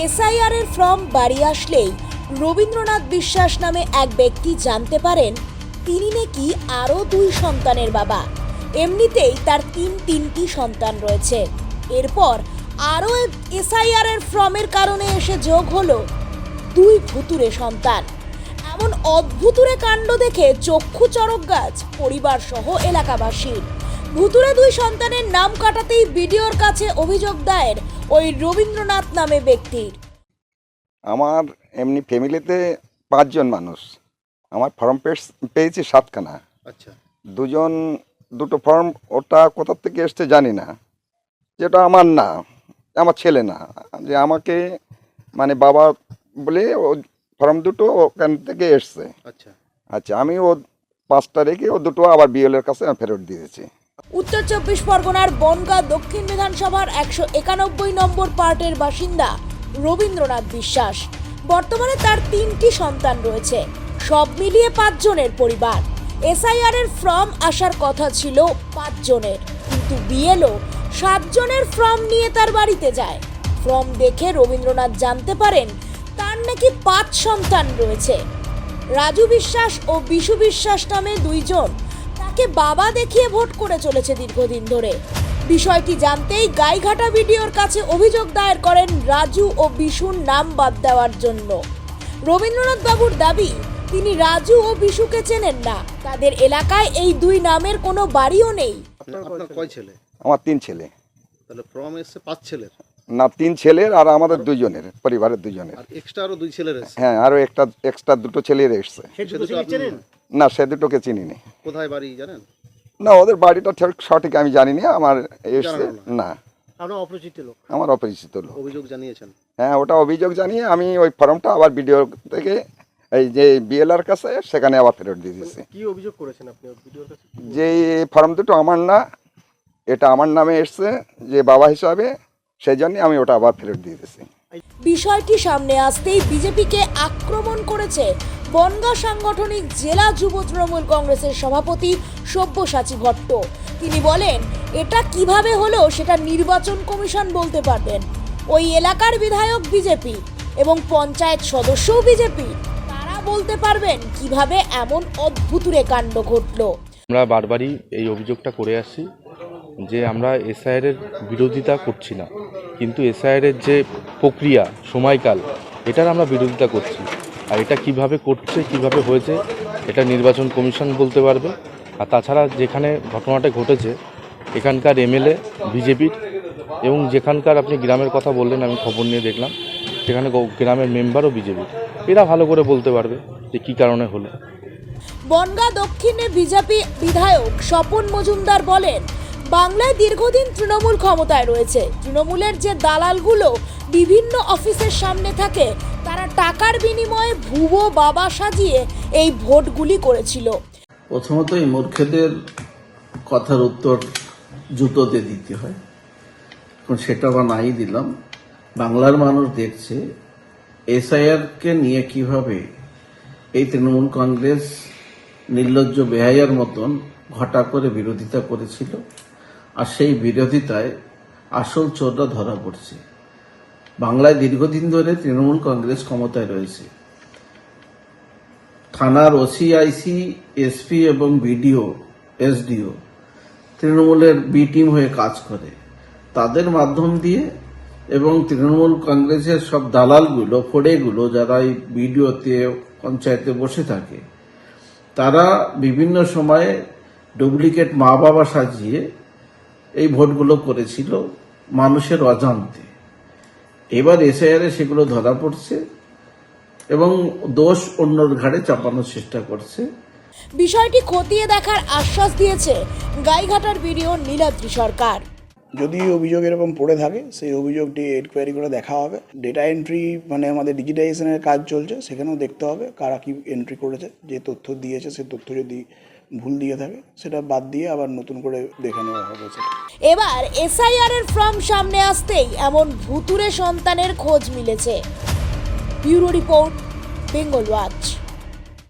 SIR এর form বাড়ি আসলেই রবীন্দ্রনাথ বিশ্বাস নামে এক ব্যক্তি জানতে পারেন, তিনি নাকি আরও দুই সন্তানের বাবা। এমনিতেই তার তিন তিনটি সন্তান রয়েছে। এরপর আরও এসআইআর এর ফর্মের কারণে এসে যোগ হলো দুই ভুতুরে সন্তান। এমন অদ্ভুতুরে কাণ্ড দেখে চক্ষু চরক গাছ পরিবার সহ এলাকাবাসীর। ভুতুরে দুই সন্তানের নাম কাটাতেই বিডিওর কাছে অভিযোগ দায়ের ওই রবীন্দ্রনাথ নামে ব্যক্তির। আমার এমনি ফ্যামিলিতে পাঁচজন মানুষ। আমার ফর্ম পেয়েছি সাতখানা। আচ্ছা। দুজন দুটো ফর্ম ওটা কোথা থেকে এসছে জানি না। যেটা আমার না আমার ছেলে না। যে আমাকে মানে বাবা বলে ও ফর্ম দুটো ওখান থেকে এসছে। আচ্ছা। আচ্ছা আমি ও পাঁচটা রেখে ও দুটো আবার বিএলের কাছে ফেরত দিয়েছি। উত্তর চব্বিশ পরগনার বনগাঁ দক্ষিণ বিধানসভার একশো একানব্বই নম্বর পার্টের বাসিন্দা রবীন্দ্রনাথ বিশ্বাস। বর্তমানে তার তিনটি সন্তান রয়েছে। সব মিলিয়ে পাঁচজনের পরিবার। এসআইআর এর ফর্ম আসার কথা ছিল পাঁচজনের। কিন্তু বিএলও সাতজনের ফর্ম নিয়ে তার বাড়িতে যায়। ফর্ম দেখে রবীন্দ্রনাথ জানতে পারেন তার নাকি পাঁচ সন্তান রয়েছে। রাজু বিশ্বাস ও বিশু বিশ্বাস নামে দুইজন তাকে বাবা দেখিয়ে ভোট করে চলেছে দীর্ঘদিন ধরে। বিষয়টি জানতেই গাইঘাটা ভিডিওর কাছে অভিযোগ দায়ের করেন রাজু ও বিশুর নাম বাদ দেওয়ার জন্য। রবীন্দ্রনাথ বাবুর দাবি তিনি রাজু ও বিশুকে চেনেন না। তাদের এলাকায় এই দুই নামের কোনো বাড়িও নেই। আপনার আপনার কয় ছেলে? আমার তিন ছেলে। তাহলে ফর্ম এসছে পাঁচ ছেলের? না তিন ছেলের আর আমাদের দুজনের পরিবারের দুজনের আর এক্সট্রা আরও দুই ছেলের হ্যাঁ আরও একটা এক্সট্রা দুটো ছেলের এসছে। সে দুটো আপনি না সে দুটোকে চিনিনি। কোথায় বাড়ি জানেন? না ওদের বাড়িটা ঠিক সঠিক আমি জানি না আমার এসছে। না। আপনার অপরিচিত লোক? আমার অপরিচিত লোক। অভিযোগ জানিয়েছেন? হ্যাঁ ওটা অভিযোগ জানিয়ে আমি ওই ফর্মটা আবার ভিডিও থেকে এই যে বিএলআর কাছে সেখানে আবার ফেরত দিয়ে দিয়েছি। কি অভিযোগ করেছেন আপনি ভিডিওর কাছে? যে ফর্ম দুটো আমার না এটা আমার নামে এসছে যে বাবা হিসাবে সেই জন্যে আমি ওটা আবার ফেরত দিয়ে দিয়েছি। বিষয়টি সামনে আসতেই বিজেপিকে আক্রমণ করেছে বনগাঁ সাংগঠনিক জেলা যুব তৃণমূল কংগ্রেসের সভাপতি সব্যসাচী ভট্ট। তিনি বলেন, এটা কীভাবে হলো সেটা নির্বাচন কমিশন বলতে পারবেন। ওই এলাকার বিধায়ক বিজেপি এবং পঞ্চায়েত সদস্যও বিজেপি। তারা বলতে পারবেন কীভাবে এমন অদ্ভুতুরে কাণ্ড ঘটল। আমরা বারবারই এই অভিযোগটা করে আসছি যে আমরা এসআইআর এর বিরোধিতা করছি না। কিন্তু এসআইআর এর যে প্রক্রিয়া, সময়কাল, এটার আমরা বিরোধিতা করছি। আর এটা কীভাবে করছে, কীভাবে হয়েছে, এটা নির্বাচন কমিশন বলতে পারবে। আর তাছাড়া যেখানে ঘটনাটা ঘটেছে, এখানকার এমএলএ বিজেপির এবং যেখানকার আপনি গ্রামের কথা বললেন, আমি খবর নিয়ে দেখলাম, সেখানে গ্রামের মেম্বারও বিজেপির এরা ভালো করে বলতে পারবে যে কী কারণে হলো। বনগাঁ দক্ষিণে বিজেপি বিধায়ক স্বপন মজুমদার বলেন, বাংলায় দীর্ঘদিন তৃণমূল ক্ষমতায় রয়েছে। তৃণমূলের যে দালালগুলো বিভিন্ন অফিসের সামনে থাকে, তারা টাকার বিনিময়ে ভুয়ো বাবা সাজিয়ে এই ভোটগুলি করেছিল। প্রথমত এই মূর্খেদের কথার উত্তর জুতোতে দিতে হয়। সেটা বা নাই দিলাম। বাংলার মানুষ দেখছে এসআইআর কে নিয়ে কীভাবে এই তৃণমূল কংগ্রেস নির্লজ্জ বেহাইয়ার মতন ঘটা করে বিরোধিতা করেছিল, আর সেই বিরোধিতায় আসল চোররা ধরা পড়ছে। বাংলায় দীর্ঘদিন ধরে তৃণমূল কংগ্রেস ক্ষমতায় রয়েছে। থানার ওসি আইসি এসপি এবং বিডিও এসডিও তৃণমূলের বি টিম হয়ে কাজ করে। তাদের মাধ্যম দিয়ে এবং তৃণমূল কংগ্রেসের সব দালালগুলো, ফোড়েগুলো যারা এই বিডিওতে পঞ্চায়েতে বসে থাকে, তারা বিভিন্ন সময়ে ডুপ্লিকেট মা বাবা সাজিয়ে এই ভোটগুলো করেছিল মানুষের অজান্তে। এবার এসআইআর সেগুলো ধরা পড়ছে এবং দোষ অন্যর ঘাড়ে চাপানোর চেষ্টা করছে। বিষয়টি খতিয়ে দেখার আশ্বাস দিয়েছে গাইঘাটার বিডিও নীলাদ্রি সরকার। যদি অভিযোগ এরকম পড়ে থাকে সেই অভিযোগটি এনকোয়ারি করে দেখা হবে। ডেটা এন্ট্রি মানে আমাদের ডিজিটাইজেশনের কাজ চলছে সেখানেও দেখতে হবে কারা কি এন্ট্রি করেছে যে তথ্য দিয়েছে সে তথ্য যদি ভুল দিয়ে থাকে, সেটা বাদ দিয়ে আবার নতুন করে দেখে নেওয়া হবে এবার এসআইআর এর ফর্ম সামনে আসতেই এমন ভুতুরে সন্তানের খোঁজ মিলেছে। Bureau report, Bengal watch.